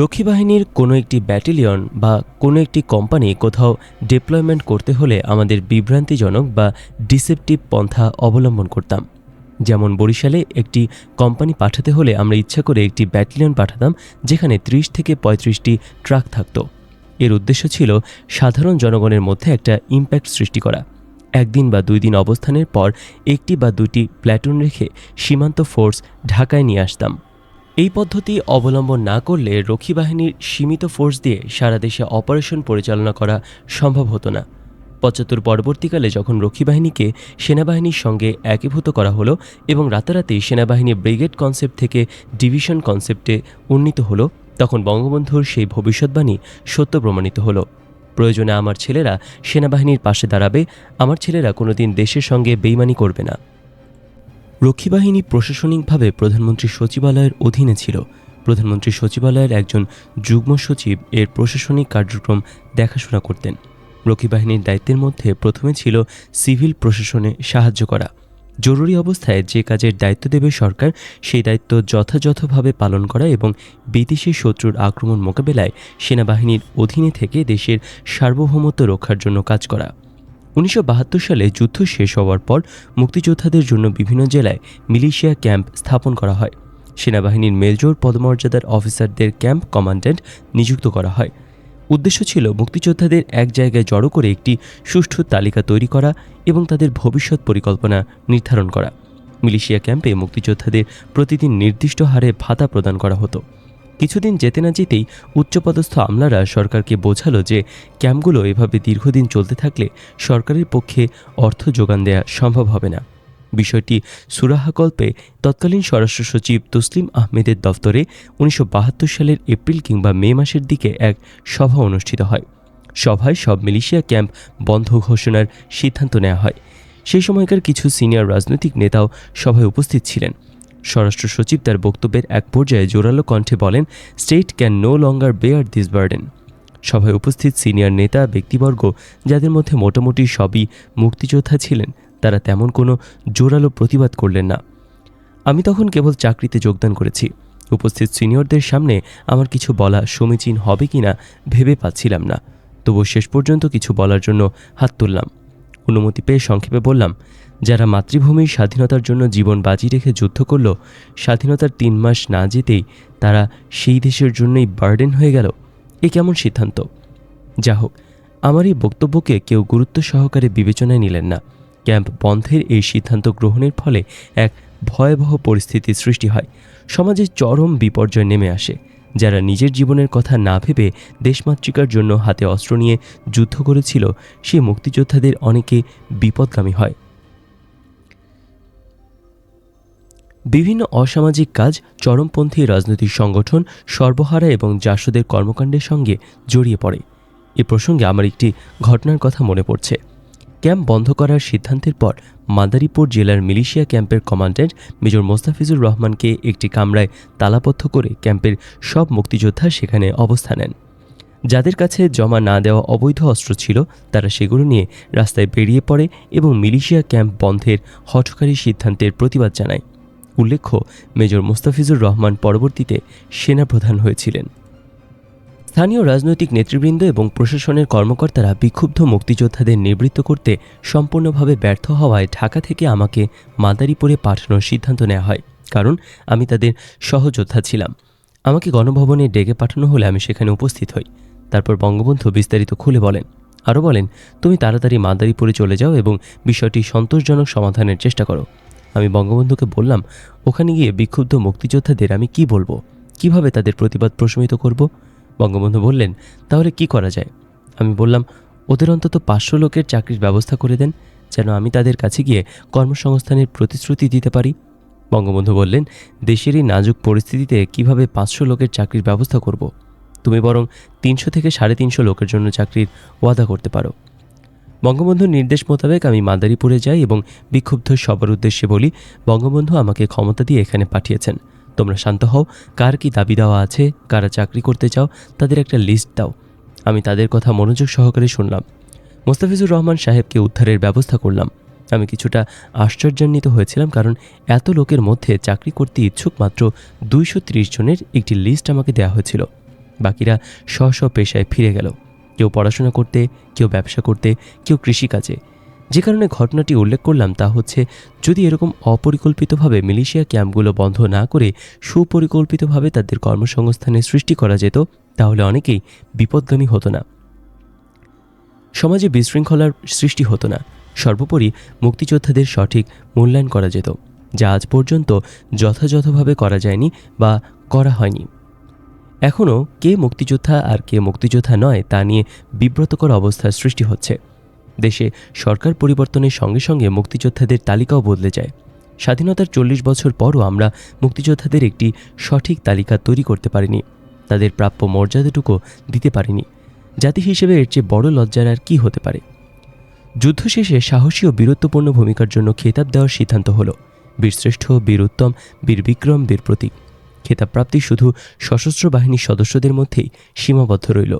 রক্ষী বাহিনীর কোনো একটি ব্যাটালিয়ন বা কোনো একটি কোম্পানি কোথাও ডিপ্লয়মেন্ট করতে হলে আমাদের বিভ্রান্তিজনক বা ডিসেপটিভ পন্থা অবলম্বন করতাম। যেমন বরিশালে একটি কোম্পানি পাঠাতে হলে আমরা ইচ্ছা করে একটি ব্যাটালিয়ন পাঠাতাম, যেখানে ত্রিশ থেকে পঁয়ত্রিশটি ট্রাক থাকত। এর উদ্দেশ্য ছিল সাধারণ জনগণের মধ্যে একটা ইম্প্যাক্ট সৃষ্টি করা। একদিন বা দুই দিন অবস্থানের পর একটি বা দুটি প্ল্যাটুন রেখে সীমান্ত ফোর্স ঢাকায় নিয়ে আসতাম। এই পদ্ধতি অবলম্বন না করলে রক্ষী বাহিনীর সীমিত ফোর্স দিয়ে সারা দেশে অপারেশন পরিচালনা করা সম্ভব হতো না। পঁচাত্তর পরবর্তীকালে যখন রক্ষী বাহিনীকে সেনাবাহিনীর সঙ্গে একীভূত করা হলো এবং রাতারাতি সেনাবাহিনী ব্রিগেড কনসেপ্ট থেকে ডিভিশন কনসেপ্টে উন্নীত হলো, তখন বঙ্গবন্ধুর সেই ভবিষ্যৎবাণী সত্য প্রমাণিত হলো। প্রয়োজনে আমার ছেলেরা সেনাবাহিনীর পাশে দাঁড়াবে, আমার ছেলেরা কোনোদিন দেশের সঙ্গে বেইমানি করবে না। রক্ষী বাহিনী প্রশাসনিকভাবে প্রধানমন্ত্রী সচিবালয়ের অধীনে ছিল। প্রধানমন্ত্রী সচিবালয়ের একজন যুগ্ম সচিব এর প্রশাসনিক কার্যক্রম দেখাশোনা করতেন। রক্ষী বাহিনীর দায়িত্বের মধ্যে প্রথমে ছিল সিভিল প্রশাসনে সাহায্য করা। জরুরি অবস্থায় যে কাজের দায়িত্ব দেবে সরকার, সেই দায়িত্ব যথাযথভাবে পালন করা এবং বিদেশি শত্রুর আক্রমণ মোকাবেলায় সেনাবাহিনীর অধীনে থেকে দেশের সার্বভৌমত্ব রক্ষার জন্য কাজ করা। উনিশশো বাহাত্তর সালে যুদ্ধ শেষ হওয়ার পর মুক্তিযোদ্ধাদের জন্য বিভিন্ন জেলায় মিলিশিয়া ক্যাম্প স্থাপন করা হয়। সেনাবাহিনীর মেজর পদমর্যাদার অফিসারদের ক্যাম্প কমান্ড্যান্ট নিযুক্ত করা হয়। উদ্দেশ্য ছিল মুক্তিযোদ্ধাদের এক জায়গায় জড়ো করে একটি সুষ্ঠু তালিকা তৈরি করা এবং তাদের ভবিষ্যৎ পরিকল্পনা নির্ধারণ করা। মিলিশিয়া ক্যাম্পে মুক্তিযোদ্ধাদের প্রতিদিন নির্দিষ্ট হারে ভাতা প্রদান করা হতো। কিছুদিন যেতে না যেতেই উচ্চপদস্থ আমলারা সরকারকে বোঝালো যে ক্যাম্পগুলো এভাবে দীর্ঘদিন চলতে থাকলে সরকারের পক্ষে অর্থ যোগান দেওয়া সম্ভব হবে না। বিষয়টি সুরাহাকল্পে তৎকালীন স্বরাষ্ট্র সচিব তসলিম আহমেদের দফতরে উনিশশো সালের এপ্রিল কিংবা মে মাসের দিকে এক সভা অনুষ্ঠিত হয়। সভায় সব মিলিশিয়া ক্যাম্প বন্ধ ঘোষণার সিদ্ধান্ত নেওয়া হয়। সেই সময়কার কিছু সিনিয়র রাজনৈতিক নেতাও সভায় উপস্থিত ছিলেন। স্বরাষ্ট্র সচিব তার বক্তব্যের এক পর্যায়ে জোরালো কণ্ঠে বলেন, state can no longer bear this burden. সভায় উপস্থিত সিনিয়র নেতা, ব্যক্তিবর্গ, যাদের মধ্যে মোটামুটি সবই মুক্তিযোদ্ধা ছিলেন, তারা তেমন কোনো জোরালো প্রতিবাদ করলেন না। আমি তখন কেবল চাকরিতে যোগদান করেছি। উপস্থিত সিনিয়রদের সামনে আমার কিছু বলা সমীচীন হবে কিনা ভেবে পাচ্ছিলাম না। তবু শেষ পর্যন্ত কিছু বলার জন্য হাত তুললাম। অনুমতি পেয়ে সংক্ষেপে বললাম, যারা মাতৃভূমির স্বাধীনতার জন্য জীবন বাজি রেখে যুদ্ধ করল, স্বাধীনতার তিন মাস না যেতেই তারা সেই দেশের জন্যই বার্ডেন হয়ে গেল। এ কেমন সিদ্ধান্ত? যা হোক আমার এই বক্তব্যকে কেউ গুরুত্ব সহকারে বিবেচনায় নিলেন না। ক্যাম্প বন্ধের এই সিদ্ধান্ত গ্রহণের ফলে এক ভয়াবহ পরিস্থিতির সৃষ্টি হয়। সমাজে চরম বিপর্যয় নেমে আসে। যারা নিজের জীবনের কথা না ভেবে দেশমাতৃকার জন্য হাতে অস্ত্র নিয়ে যুদ্ধ করেছিল, সে মুক্তিযোদ্ধাদের অনেকে বিপদগামী হয়। বিভিন্ন অসামাজিক কাজ, চরমপন্থী রাজনৈতিক সংগঠন, সর্বহারা এবং জাসদের কর্মকাণ্ডের সঙ্গে জড়িয়ে পড়ে। এ প্রসঙ্গে আমার একটি ঘটনার কথা মনে পড়ছে। ক্যাম্প বন্ধ করার সিদ্ধান্তের পর মাদারীপুর জেলার মিলিশিয়া ক্যাম্পের কমান্ড্যান্ট মেজর মোস্তাফিজুর রহমানকে একটি কামরায় তালাবদ্ধ করে ক্যাম্পের সব মুক্তিযোদ্ধা সেখানে অবস্থান নেন। যাদের কাছে জমা না দেওয়া অবৈধ অস্ত্র ছিল, তারা সেগুলো নিয়ে রাস্তায় বেরিয়ে পড়ে এবং মিলিশিয়া ক্যাম্প বন্ধের হঠকারী সিদ্ধান্তের প্রতিবাদ জানায়। উল্লেখ্য, মেজর মোস্তাফিজুর রহমান পরবর্তীতে সেনাপ্রধান হয়েছিলেন। স্থানীয় রাজনৈতিক নেতৃবৃন্দ এবং প্রশাসনের কর্মকর্তারা বিক্ষুব্ধ মুক্তিযোদ্ধাদের নিবৃত্ত করতে সম্পূর্ণভাবে ব্যর্থ হওয়ায় ঢাকা থেকে আমাকে মাদারীপুরে পাঠানোর সিদ্ধান্ত নেওয়া হয়, কারণ আমি তাদের সহযোদ্ধা ছিলাম। আমাকে গণভবনে ডেকে পাঠানো হলে আমি সেখানে উপস্থিত হই। তারপর বঙ্গবন্ধু বিস্তারিত খুলে বলেন আরও বলেন, তুমি তাড়াতাড়ি মাদারীপুরে চলে যাও এবং বিষয়টি সন্তোষজনক সমাধানের চেষ্টা করো। আমি বঙ্গবন্ধুকে বললাম, ওখানে গিয়ে বিক্ষুব্ধ মুক্তিযোদ্ধাদের আমি কি বলব? কীভাবে তাদের প্রতিবাদ প্রশমিত করব? বঙ্গবন্ধু বললেন, তাহলে কি করা যায়? আমি বললাম, ওদের অন্তত পাঁচশো লোকের চাকরির ব্যবস্থা করে দেন, যেন আমি তাদের কাছে গিয়ে কর্মসংস্থানের প্রতিশ্রুতি দিতে পারি। বঙ্গবন্ধু বললেন, দেশের এই নাজুক পরিস্থিতিতে কীভাবে পাঁচশো লোকের চাকরির ব্যবস্থা করব। তুমি বরং তিনশো থেকে সাড়ে তিনশো লোকের জন্য চাকরির ওয়াদা করতে পারো। বঙ্গবন্ধুর নির্দেশ মোতাবেক আমি মাদারীপুরে যাই এবং বিক্ষুব্ধ সবার উদ্দেশ্যে বলি, বঙ্গবন্ধু আমাকে ক্ষমতা দিয়ে এখানে পাঠিয়েছেন। তোমরা শান্ত হও। কার কি দাবি দেওয়া আছে, কারা চাকরি করতে চাও, তাদের একটা লিস্ট দাও। আমি তাদের কথা মনোযোগ সহকারে শুনলাম। মোস্তাফিজুর রহমান সাহেবকে উদ্ধারের ব্যবস্থা করলাম। আমি কিছুটা আশ্চর্যান্বিত হয়েছিলাম কারণ এত লোকের মধ্যে চাকরি করতে ইচ্ছুক মাত্র দুইশো ত্রিশ জনের একটি লিস্ট আমাকে দেওয়া হয়েছিল। বাকিরা স্ব স্ব পেশায় ফিরে গেল। কেউ পড়াশোনা করতে, কেউ ব্যবসা করতে, কেউ কৃষিকাজে। যে কারণে ঘটনাটি উল্লেখ করলাম তা হচ্ছে, যদি এরকম অপরিকল্পিতভাবে মিলিশিয়া ক্যাম্পগুলো বন্ধ না করে সুপরিকল্পিতভাবে তাদের কর্মসংস্থানের সৃষ্টি করা যেত, তাহলে অনেকেই বিপদগামী হতো না। সমাজে বিশৃঙ্খলার সৃষ্টি হতো না। সর্বোপরি মুক্তিযোদ্ধাদের সঠিক মূল্যায়ন করা যেত, যা আজ পর্যন্ত যথাযথভাবে করা যায়নি বা করা হয়নি। এখনও কে মুক্তিযোদ্ধা আর কে মুক্তিযোদ্ধা নয় তা নিয়ে বিব্রতকর অবস্থার সৃষ্টি হচ্ছে। দেশে সরকার পরিবর্তনের সঙ্গে সঙ্গে মুক্তিযোদ্ধাদের তালিকাও বদলে যায়। স্বাধীনতার চল্লিশ বছর পরও আমরা মুক্তিযোদ্ধাদের একটি সঠিক তালিকা তৈরি করতে পারিনি। তাদের প্রাপ্য মর্যাদাটুকু দিতে পারিনি। জাতি হিসেবে এর চেয়ে বড় লজ্জার আর কী হতে পারে? যুদ্ধ শেষে সাহসী ও বীরত্বপূর্ণ ভূমিকার জন্য খেতাব দেওয়ার সিদ্ধান্ত হলো। বীরশ্রেষ্ঠ বীর উত্তম বীর প্রতীক খেতাব প্রাপ্তি শুধু সশস্ত্র বাহিনীর সদস্যদের মধ্যেই সীমাবদ্ধ রইল।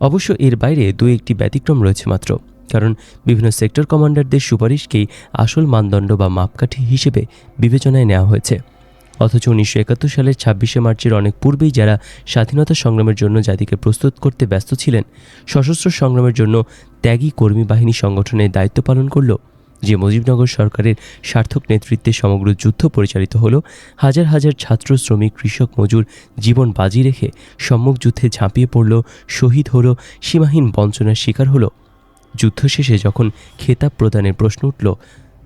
অবশ্য এর বাইরে দু একটি ব্যতিক্রম রয়েছে মাত্র। কারণ বিভিন্ন সেক্টর কমান্ডারদের সুপারিশকেই আসল মানদণ্ড বা মাপকাঠি হিসেবে বিবেচনায় নেওয়া হয়েছে। অথচ উনিশশো একাত্তর সালের ছাব্বিশে মার্চের অনেক পূর্বেই যারা স্বাধীনতা সংগ্রামের জন্য জাতিকে প্রস্তুত করতে ব্যস্ত ছিলেন, সশস্ত্র সংগ্রামের জন্য ত্যাগী কর্মী বাহিনী সংগঠনের দায়িত্ব পালন করল। যে মুজিবনগর সরকারের সার্থক নেতৃত্বে সমগ্র যুদ্ধ পরিচালিত হল, হাজার হাজার ছাত্র, শ্রমিক, কৃষক, মজুর জীবন বাজি রেখে সম্মুখ যুদ্ধে ঝাঁপিয়ে পড়ল, শহীদ হলো, সীমাহীন বঞ্চনার শিকার হলো। যুদ্ধ শেষে যখন খেতাব প্রদানের প্রশ্ন উঠল,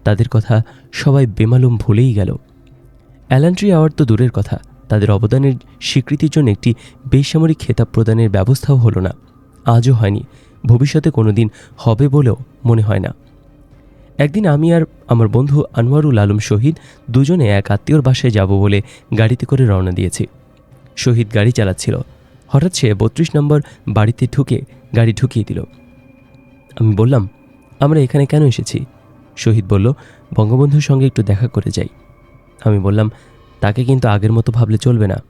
তাদের কথা সবাই বেমালুম ভুলেই গেল। অ্যালান্ট্রি অ্যাওয়ার্ড তো দূরের কথা, তাদের অবদানের স্বীকৃতির জন্য একটি বেসামরিক খেতাব প্রদানের ব্যবস্থাও হলো না। আজও হয়নি, ভবিষ্যতে কোনো দিন হবে বলেও মনে হয় না। একদিন আমি আর আমার বন্ধু আনোয়ারুল আলম শহীদ দুজনে এক আত্মীয়র বাসায় যাব বলে গাড়িতে করে রওনা দিয়েছি। শহীদ গাড়ি চালাচ্ছিল। হঠাৎ সে বত্রিশ নম্বর বাড়িতে ঢুকে গাড়ি ঢুকিয়ে দিল। আমি বললাম, আমরা এখানে কেন এসেছি? শহীদ বলল, বঙ্গবন্ধুর সঙ্গে একটু দেখা করে যাই। আমি বললাম, তাকে কিন্তু আগের মতো ভাবলে চলবে না।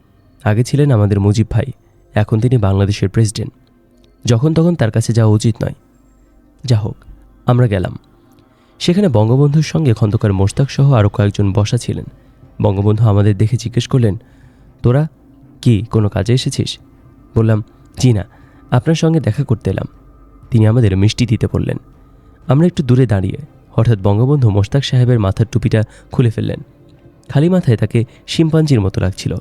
আগে ছিলেন আমাদের মুজিব ভাই, এখন তিনি বাংলাদেশের প্রেসিডেন্ট। যখন তখন তার কাছে যাওয়া উচিত নয়। যা হোক, আমরা গেলাম। সেখানে বঙ্গবন্ধুর সঙ্গে খন্দকার মোশতাক সহ আরও কয়েকজন বসা ছিলেন। বঙ্গবন্ধু আমাদের দেখে জিজ্ঞেস করলেন, তোরা কি কোনো কাজে এসেছিস? বললাম, জি না, আপনার সঙ্গে দেখা করতে এলাম। তিনি আমাদের মিষ্টি দিতে বললেন। আমরা একটু দূরে দাঁড়িয়ে হঠাৎ বঙ্গবন্ধু মোশতাক সাহেবের মাথার টুপিটা খুলে ফেললেন। খালি মাথায় তাকে শিম্পাঞ্জির মতো লাগছিল।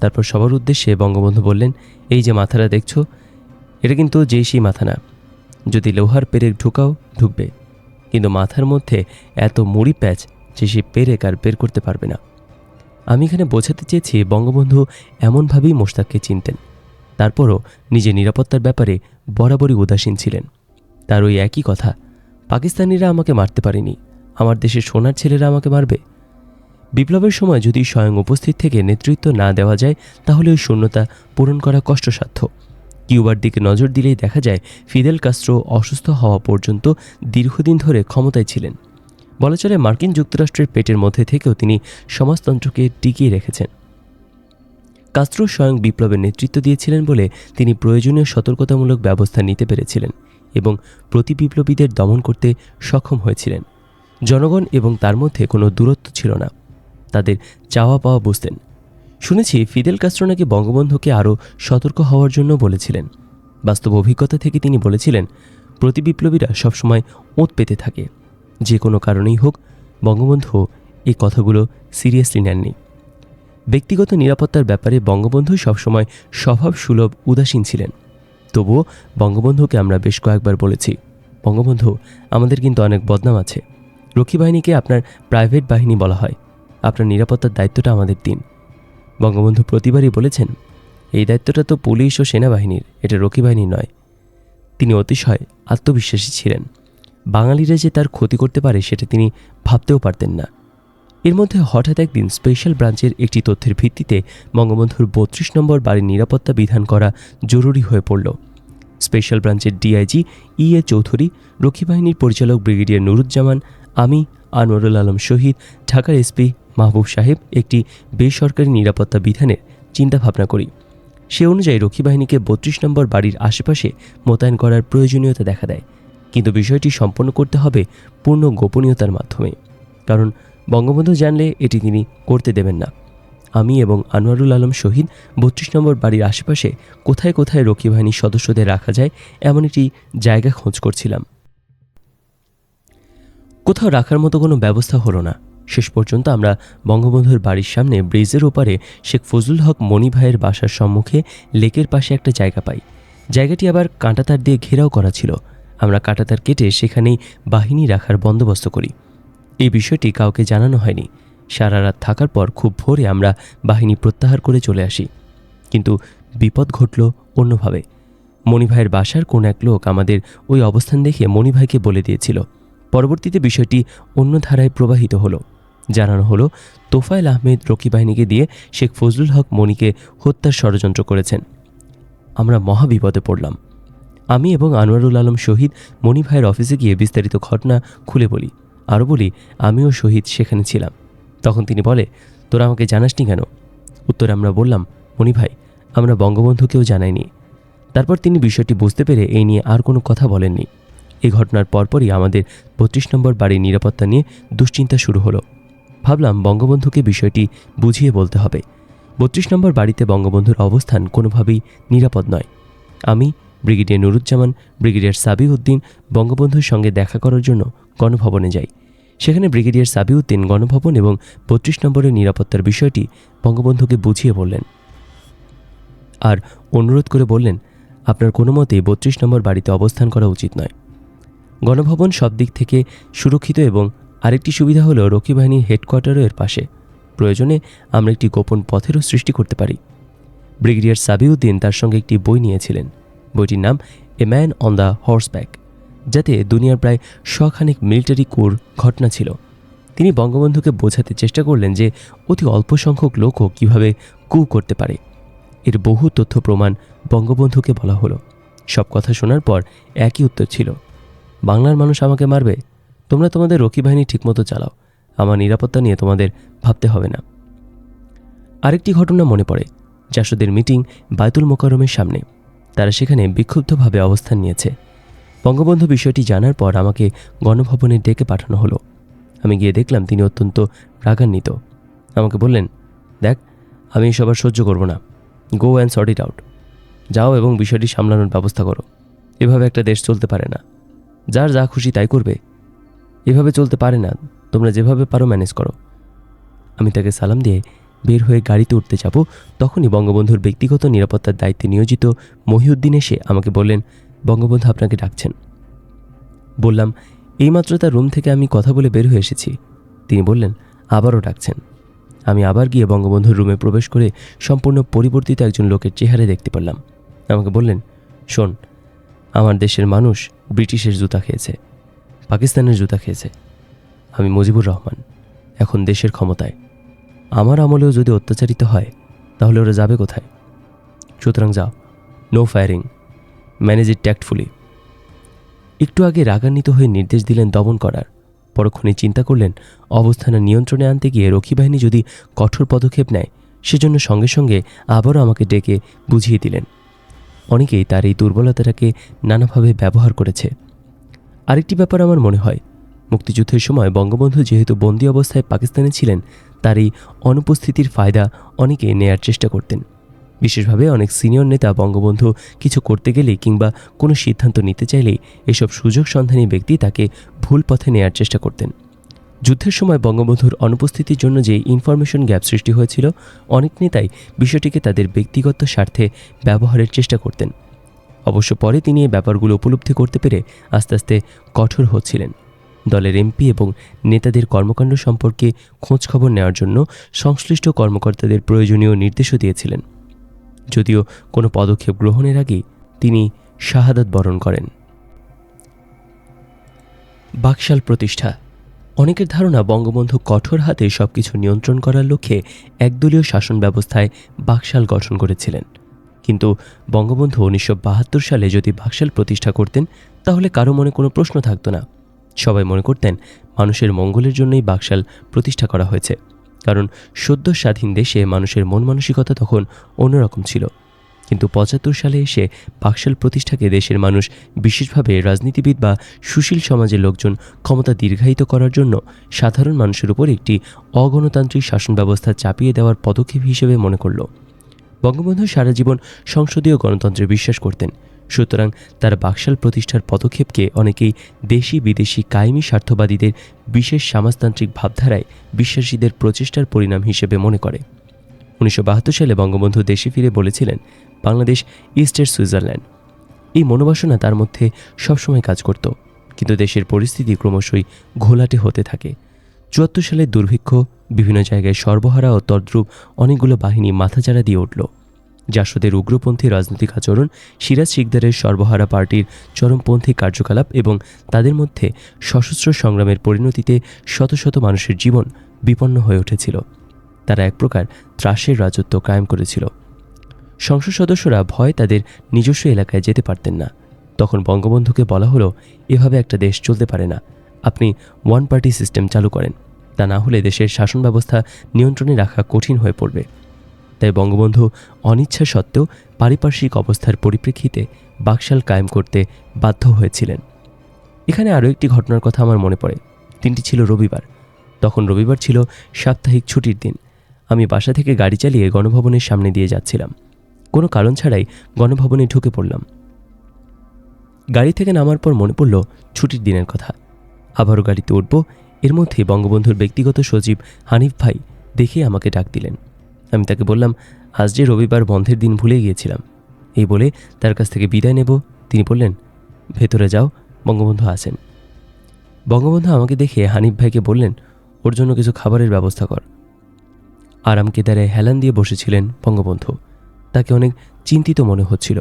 তারপর সবার উদ্দেশ্যে বঙ্গবন্ধু বললেন, এই যে মাথাটা দেখছ, এটা কিন্তু যেই সেই মাথা না। যদি লোহার পেরেক ঢুকাও, ঢুকবে। কিন্তু মাথার মধ্যে এত মুড়ি প্যাচ যে সে পেরেক আর বের করতে পারবে না। আমি এখানে বোঝাতে চেয়েছি বঙ্গবন্ধু এমনভাবেই মোশতাককে চিনতেন। তারপরও নিজের নিরাপত্তার ব্যাপারে বরাবরই উদাসীন ছিলেন। তার ওই একই কথা, পাকিস্তানিরা আমাকে মারতে পারেনি। আমার দেশের সোনার ছেলেরা আমাকে মারবে। বিপ্লবের সময় যদি স্বয়ং উপস্থিত থেকে নেতৃত্ব না দেওয়া যায়, তাহলে ওই শূন্যতা পূরণ করা কষ্টসাধ্য। কিউবার দিকে নজর দিলেই দেখা যায়, ফিদেল কাস্ট্রো অসুস্থ হওয়া পর্যন্ত দীর্ঘদিন ধরে ক্ষমতায় ছিলেন। বলা চলে মার্কিন যুক্তরাষ্ট্রের পেটের মধ্যে থেকেও তিনি সমাজতন্ত্রকে টিকিয়ে রেখেছেন। কাস্ত্রো স্বয়ং বিপ্লবের নেতৃত্ব দিয়েছিলেন বলে তিনি প্রয়োজনীয় সতর্কতামূলক ব্যবস্থা নিতে পেরেছিলেন এবং প্রতি বিপ্লবীদের দমন করতে সক্ষম হয়েছিলেন। জনগণ এবং তার মধ্যে কোনো দূরত্ব ছিল না। তাদের চাওয়া পাওয়া বুঝতেন। শুনেছি ফিদেল কাস্ট্রো নাকি বঙ্গবন্ধুকে আরও সতর্ক হওয়ার জন্য বলেছিলেন। বাস্তব অভিজ্ঞতা থেকে তিনি বলেছিলেন, প্রতি বিপ্লবীরা সবসময় ওঁত পেতে থাকে। যে কোনো কারণেই হোক, বঙ্গবন্ধু এই কথাগুলো সিরিয়াসলি নেননি। ব্যক্তিগত নিরাপত্তার ব্যাপারে বঙ্গবন্ধু সবসময় স্বভাব সুলভ, উদাসীন ছিলেন। তবুও বঙ্গবন্ধুকে আমরা বেশ কয়েকবার বলেছি, বঙ্গবন্ধু, আমাদের কিন্তু অনেক বদনাম আছে। রক্ষী বাহিনীকে আপনার প্রাইভেট বাহিনী বলা হয়। আপনার নিরাপত্তার দায়িত্বটা আমাদের দিন। বঙ্গবন্ধু প্রতিবারই বলেছেন, এই দায়িত্বটা তো পুলিশ ও সেনাবাহিনীর, এটা রক্ষী বাহিনী নয়। তিনি অতিশয় আত্মবিশ্বাসী ছিলেন। বাঙালিরা যে তার ক্ষতি করতে পারে, সেটা তিনি ভাবতেও পারতেন না। এর মধ্যে হঠাৎ একদিন স্পেশাল ব্রাঞ্চের একটি তথ্যের ভিত্তিতে বঙ্গবন্ধুর বত্রিশ নম্বর বাড়ির নিরাপত্তা বিধান করা জরুরি হয়ে পড়ল। স্পেশাল ব্রাঞ্চের ডিআইজি ই এ চৌধুরী, রক্ষী বাহিনীর পরিচালক ব্রিগেডিয়ার নুরুজ্জামান, আমি, আনোয়ারুল আলম শহীদ, ঢাকার এসপি মাহবুব সাহেব একটি বেসরকারি নিরাপত্তা বিধানের চিন্তাভাবনা করি। সে অনুযায়ী রক্ষী বাহিনীকে বত্রিশ নম্বর বাড়ির আশেপাশে মোতায়েন করার প্রয়োজনীয়তা দেখা দেয়। কিন্তু বিষয়টি সম্পন্ন করতে হবে পূর্ণ গোপনীয়তার মাধ্যমে। কারণ বঙ্গবন্ধু জানলে এটি তিনি করতে দেবেন না। আমি এবং আনোয়ারুল আলম শহীদ বত্রিশ নম্বর বাড়ির আশেপাশে কোথায় কোথায় রক্ষী বাহিনীর সদস্যদের রাখা যায় এমন একটি জায়গা খোঁজ করছিলাম। কোথাও রাখার মতো কোনো ব্যবস্থা হলো না। শেষ পর্যন্ত আমরা বঙ্গবন্ধুর বাড়ির সামনে ব্রিজের ওপারে শেখ ফজলুল হক মণি ভাইয়ের বাসার সম্মুখে লেকের পাশে একটা জায়গা পাই। জায়গাটি আবার কাঁটাতার দিয়ে ঘেরাও করা ছিল। আমরা কাঁটাতার কেটে সেখানেই বাহিনী রাখার বন্দোবস্ত করি। এই বিষয়টি কাউকে জানানো হয়নি। সারা রাত থাকার পর খুব ভোরে আমরা বাহিনী প্রত্যাহার করে চলে আসি। কিন্তু বিপদ ঘটল অন্যভাবে। মণিভাইয়ের বাসার কোন এক লোক আমাদের ওই অবস্থান দেখে মণিভাইকে বলে দিয়েছিল। পরবর্তীতে বিষয়টি অন্য ধারায় প্রবাহিত হলো। জানানো হলো, তোফায়েল আহমেদ রকি বাহিনীকে দিয়ে শেখ ফজলুল হক মণিকে হত্যার ষড়যন্ত্র করেছেন। আমরা মহা বিপদে পড়লাম। আমি এবং আনোয়ারুল আলম শহীদ মণি ভাইয়ের অফিসে গিয়ে বিস্তারিত ঘটনা খুলে বলি। আরও বলি, আমিও শহীদ সেখানে ছিলাম। তখন তিনি বলে, তোরা আমাকে জানাসনি কেন? উত্তরে আমরা বললাম, মণি ভাই, আমরা বঙ্গবন্ধুকেও জানাইনি। তারপর তিনি বিষয়টি বুঝতে পেরে এই নিয়ে আর কোনো কথা বলেননি। এই ঘটনার পরপরই আমাদের বত্রিশ নম্বর বাড়ির নিরাপত্তা নিয়ে দুশ্চিন্তা শুরু হলো। ভাবলাম বঙ্গবন্ধুকে বিষয়টি বুঝিয়ে বলতে হবে। বত্রিশ নম্বর বাড়িতে বঙ্গবন্ধুর অবস্থান কোনোভাবেই নিরাপদ নয়। আমি ব্রিগেডিয়ার নুরুজ্জামান, ব্রিগেডিয়ার সাবিউদ্দিন বঙ্গবন্ধুর সঙ্গে দেখা করার জন্য গণভবনে যাই সেখানে ব্রিগেডিয়ার সাবিউদ্দিন গণভবন এবং বত্রিশ নম্বরের নিরাপত্তার বিষয়টি বঙ্গবন্ধুকে বুঝিয়ে বললেন। আর অনুরোধ করে বললেন, আপনার কোনো মতেই বত্রিশ নম্বর বাড়িতে অবস্থান করা উচিত নয়। গণভবন সব দিক থেকে সুরক্ষিত এবং আরেকটি সুবিধা হলো রক্ষী বাহিনীর হেডকোয়ার্টারও এর পাশে। প্রয়োজনে আমরা একটি গোপন পথেরও সৃষ্টি করতে পারি। ব্রিগেডিয়ার সাবিউদ্দিন তার সঙ্গে একটি বই নিয়েছিলেন। বইটির নাম a man on the horseback যাতে দুনিয়ার প্রায় শখানেক মিলিটারি কোর ঘটনা ছিল। তিনি বঙ্গবন্ধুকে বোঝাতে চেষ্টা করলেন যে, অতি অল্প সংখ্যক লোকও কীভাবে কু করতে পারে। এর বহু তথ্য প্রমাণ বঙ্গবন্ধুকে বলা হলো। সব কথা শোনার পর একই উত্তর ছিল, বাংলার মানুষ আমাকে মারবে। তোমরা তোমাদের রকি বাহিনী ঠিকমতো চালাও। আমার নিরাপত্তা নিয়ে তোমাদের ভাবতে হবে না। আরেকটি ঘটনা মনে পড়ে, জাসদের মিটিং বায়তুল মোকারমের সামনে। তারা সেখানে বিক্ষুব্ধভাবে অবস্থান নিয়েছে। বঙ্গবন্ধু বিষয়টি জানার পর আমাকে গণভবনে ডেকে পাঠানো হলো। আমি গিয়ে দেখলাম তিনি অত্যন্ত রাগান্বিত। আমাকে বললেন, দেখ, আমি এসব আর সহ্য করব না। Go and sort it out যাও এবং বিষয়টি সামলানোর ব্যবস্থা করো। এভাবে একটা দেশ চলতে পারে না। যার যা খুশি তাই করবে। এভাবে চলতে পারে না। তোমরা যেভাবে পারো ম্যানেজ করো। আমি তাকে সালাম দিয়ে বের হয়ে গাড়িতে উঠতে যাব, তখনই বঙ্গবন্ধুর ব্যক্তিগত নিরাপত্তার দায়িত্বে নিয়োজিত মহিউদ্দিন এসে আমাকে বললেন, বঙ্গবন্ধু আপনাকে ডাকছেন। বললাম, এইমাত্র তার রুম থেকে আমি কথা বলে বের হয়ে এসেছি। তিনি বললেন, আবারও ডাকছেন। আমি আবার গিয়ে বঙ্গবন্ধুর রুমে প্রবেশ করে সম্পূর্ণ পরিবর্তিত একজন লোকের চেহারা দেখতে পারলাম আমাকে বললেন, শোন, আমার দেশের মানুষ ব্রিটিশের জুতা খেয়েছে, পাকিস্তানের জুতা খেয়েছে। আমি মুজিবুর রহমান, এখন দেশের ক্ষমতায়। আমার আমলেও যদি অত্যাচারিত হয়, তাহলে ওরা যাবে কোথায়? সুতরাং যাও no firing manage it tactfully একটু আগে রাগান্বিত হয়ে নির্দেশ দিলেন দমন করার। পরক্ষণে চিন্তা করলেন, অবস্থানে নিয়ন্ত্রণে আনতে গিয়ে রক্ষী বাহিনী যদি কঠোর পদক্ষেপ নেয়, সেজন্য সঙ্গে সঙ্গে আবারও আমাকে ডেকে বুঝিয়ে দিলেন। অনেকেই তার এই দুর্বলতাটাকে নানাভাবে ব্যবহার করেছে। আরেকটি ব্যাপার আমার মনে হয়, মুক্তিযুদ্ধের সময় বঙ্গবন্ধু যেহেতু বন্দি অবস্থায় পাকিস্তানে ছিলেন তার এই অনুপস্থিতির ফায়দা অনেকে নেয়ার চেষ্টা করতেন। বিশেষভাবে অনেক সিনিয়র নেতা, বঙ্গবন্ধু কিছু করতে গেলেই কিংবা কোনো সিদ্ধান্ত নিতে চাইলেই এসব সুযোগ সন্ধানী ব্যক্তি তাকে ভুল পথে নেয়ার চেষ্টা করতেন। যুদ্ধের সময় বঙ্গবন্ধুর অনুপস্থিতির জন্য যে ইনফরমেশন গ্যাপ সৃষ্টি হয়েছিল, অনেক নেতাই বিষয়টিকে তাদের ব্যক্তিগত স্বার্থে ব্যবহারের চেষ্টা করতেন। অবশ্য পরে তিনি এই ব্যাপারগুলো উপলব্ধি করতে পেরে আস্তে আস্তে কঠোর হচ্ছিলেন। দলের এমপি এবং নেতাদের কর্মকাণ্ড সম্পর্কে খোঁজখবর নেওয়ার জন্য সংশ্লিষ্ট কর্মকর্তাদের প্রয়োজনীয় নির্দেশও দিয়েছিলেন। যদিও কোনো পদক্ষেপ গ্রহণের আগে তিনি শাহাদাত বরণ করেন। বাকশাল প্রতিষ্ঠা। অনেকের ধারণা বঙ্গবন্ধু কঠোর হাতে সবকিছু নিয়ন্ত্রণ করার লক্ষ্যে একদলীয় শাসন ব্যবস্থায় বাকশাল গঠন করেছিলেন। কিন্তু বঙ্গবন্ধু উনিশশো বাহাত্তর সালে যদি বাকশাল প্রতিষ্ঠা করতেন, তাহলে কারও মনে কোনো প্রশ্ন থাকতো না। সবাই মনে করতেন মানুষের মঙ্গলের জন্যই বাকশাল প্রতিষ্ঠা করা হয়েছে। কারণ সদ্য স্বাধীন দেশে মানুষের মন মানসিকতা তখন অন্যরকম ছিল। কিন্তু পঁচাত্তর সালে এসে পাকশাল প্রতিষ্ঠাকে দেশের মানুষ বিশেষভাবে রাজনীতিবিদ বা সুশীল সমাজের লোকজন ক্ষমতা দীর্ঘায়িত করার জন্য সাধারণ মানুষের উপর একটি অগণতান্ত্রিক শাসন ব্যবস্থা চাপিয়ে দেওয়ার পদক্ষেপ হিসেবে মনে করল। বঙ্গবন্ধু সারা জীবন সংসদীয় গণতন্ত্রে বিশ্বাস করতেন। সুতরাং তার বাকশাল প্রতিষ্ঠার পদক্ষেপকে অনেকেই দেশি বিদেশি কায়েমি স্বার্থবাদীদের বিশেষ সমাজতান্ত্রিক ভাবধারায় বিশ্বাসীদের প্রচেষ্টার পরিণাম হিসেবে মনে করে। উনিশশো বাহাত্তর সালে বঙ্গবন্ধু দেশে ফিরে বলেছিলেন, বাংলাদেশ ইস্টের সুইজারল্যান্ড এই মনোবাসনা তার মধ্যে সবসময় কাজ করত, কিন্তু দেশের পরিস্থিতি ক্রমশই ঘোলাটে হতে থাকে। চুয়াত্তর সালের দুর্ভিক্ষ, বিভিন্ন জায়গায় সর্বহারা ও তদ্রূপ অনেকগুলো বাহিনী মাথাচাড়া দিয়ে উঠল। জাসদের উগ্রপন্থী রাজনৈতিক আচরণ, সিরাজ শিকদারের সর্বহারা পার্টির চরমপন্থী কার্যকলাপ এবং তাদের মধ্যে সশস্ত্র সংগ্রামের পরিণতিতে শত শত মানুষের জীবন বিপন্ন হয়ে উঠেছিল। তারা এক প্রকার ত্রাসের রাজত্ব কায়েম করেছিল। সংসদ সদস্যরা ভয় তাদের নিজস্ব এলাকায় যেতে পারতেন না। তখন বঙ্গবন্ধুকে বলা হলো, এভাবে একটা দেশ চলতে পারে না। আপনি ওয়ান পার্টি সিস্টেম চালু করেন। তা না হলে দেশের শাসন ব্যবস্থা নিয়ন্ত্রণে রাখা কঠিন হয়ে পড়বে। তাই বঙ্গবন্ধু অনিচ্ছা সত্ত্বেও পারিপার্শ্বিক অবস্থার পরিপ্রেক্ষিতে বাকশাল কায়েম করতে বাধ্য হয়েছিলেন। এখানে আরও একটি ঘটনার কথা আমার মনে পড়ে। দিনটি ছিল রবিবার। তখন রবিবার ছিল সাপ্তাহিক ছুটির দিন। আমি বাসা থেকে গাড়ি চালিয়ে গণভবনের সামনে দিয়ে যাচ্ছিলাম। কোনো কারণ ছাড়াই গণভবনে ঢুকে পড়লাম। গাড়ি থেকে নামার পর মনে পড়ল ছুটির দিনের কথা। আবারও গাড়িতে উঠব, এর মধ্যে বঙ্গবন্ধুর ব্যক্তিগত সচিব হানিফ ভাই দেখে আমাকে ডাক দিলেন। আমি তাকে বললাম, আজ যে রবিবার বন্ধের দিন ভুলে গিয়েছিলাম। এই বলে তার কাছ থেকে বিদায় নেব। তিনি বললেন, ভেতরে যাও, বঙ্গবন্ধু আছেন বঙ্গবন্ধু আমাকে দেখে হানিফ ভাইকে বললেন, ওর জন্য কিছু খাবারের ব্যবস্থা কর। আরাম কেদারে হেলান দিয়ে বসেছিলেন বঙ্গবন্ধু। তাকে অনেক চিন্তিত মনে হচ্ছিল।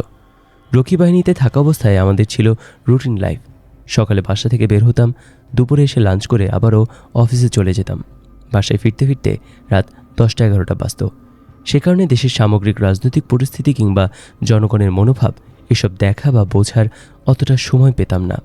রক্ষী বাহিনীতে থাকা অবস্থায় আমাদের ছিল রুটিন লাইফ। সকালে বাসা থেকে বের হতাম, দুপুরে এসে লাঞ্চ করে আবারও অফিসে চলে যেতাম। বাসায় ফিরতে ফিরতে রাত দশটা এগারোটা বাজত সে কারণে দেশের সামগ্রিক রাজনৈতিক পরিস্থিতি কিংবা জনগণের মনোভাব এসব দেখা বা বোঝার অতটা সময় পেতাম না।